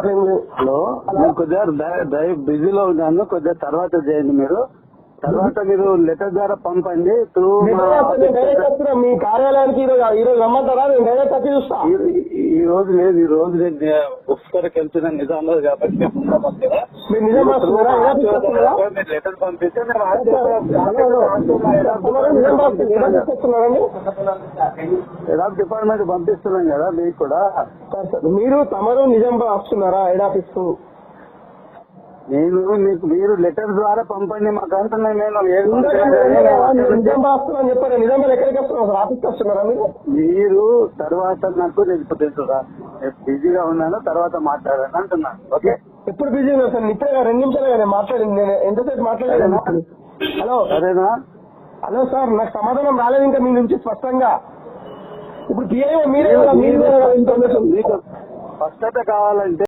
Hello. నేను కొద్దిగా బిజీలో ఉన్నాను. కొద్దిగా తర్వాత చేయండి మీరు. తర్వాత మీరు లెటర్ ద్వారా పంపండి. త్రూ మీ కార్యాలయానికి ఈరోజు ఈరోజు రమ్మంటారా? నేను డైరెక్ట్ వచ్చి చూస్తా. ఈ రోజు లేదు. ఈ రోజు నేను పుస్తకానికి వెళ్తున్నా నిజామాబాద్ కాబట్టి. లెటర్ పంపిస్తే డిపార్ట్మెంట్ పంపిస్తున్నాం కదా మీకు కూడా. మీరు తమరు నిజం రాస్తున్నారా? హెడ్ ఆఫీస్కు నేను మీకు మీరు లెటర్ ద్వారా పంపండి మాకు అంటున్నాయి నేను నిజం రాస్తున్నా అని చెప్పారు. నిజం మీద ఎక్కడికి వస్తున్నారు సార్ ఆఫీస్కి వస్తున్నారా మీరు? తర్వాత నాకు నేను నేను బిజీగా ఉన్నాను తర్వాత మాట్లాడాను అంటున్నాను. ఓకే? ఎప్పుడు బిజీ ఉన్నారు సార్ ఇప్పుడే రెండు నిమిషాలు నేను మాట్లాడింది నేను ఎంతసేపు మాట్లాడలేదు హలో. సరేనా హలో సార్ నాకు సమాధానం రాలేదు ఇంకా మీ నుంచి స్పష్టంగా. ఇప్పుడు మీరే మీరే ఇన్ఫర్మేషన్ మీకు స్పష్టత కావాలంటే